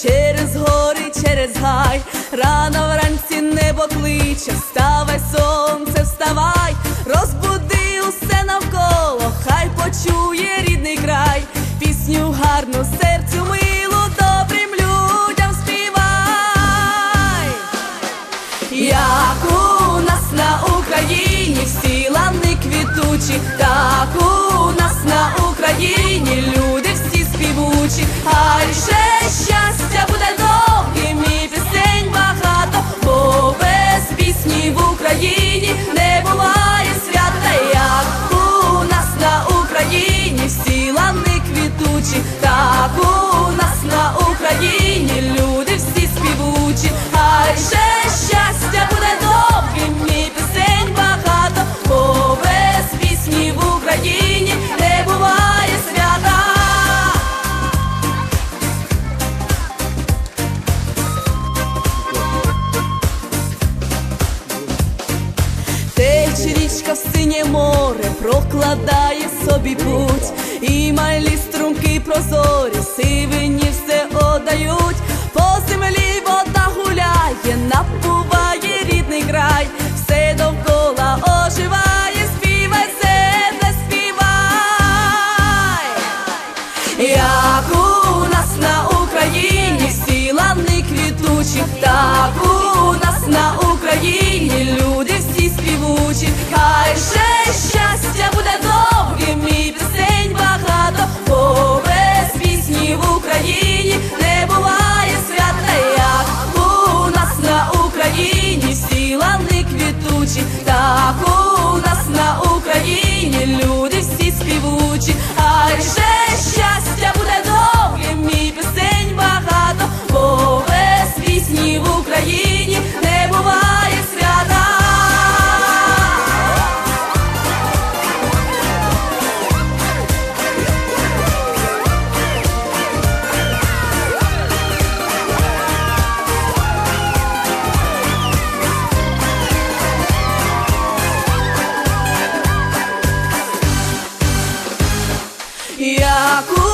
через гори, через гай, рано вранці небо кличе, вставай сонце, вставай, розбуди усе навколо, хай почує рідний край, пісню гарну. Річка в синє море, прокладає собі путь, і малі струмки прозорі, сивині все одають, по землі вода гуляє, напуває рідний край, все довкола оживає, співай, земле, співай. Як у нас на Україні всі лани квітучі, так у нас на Україні тричі, так у нас на Україні люди всі співучі, а ще Ya aku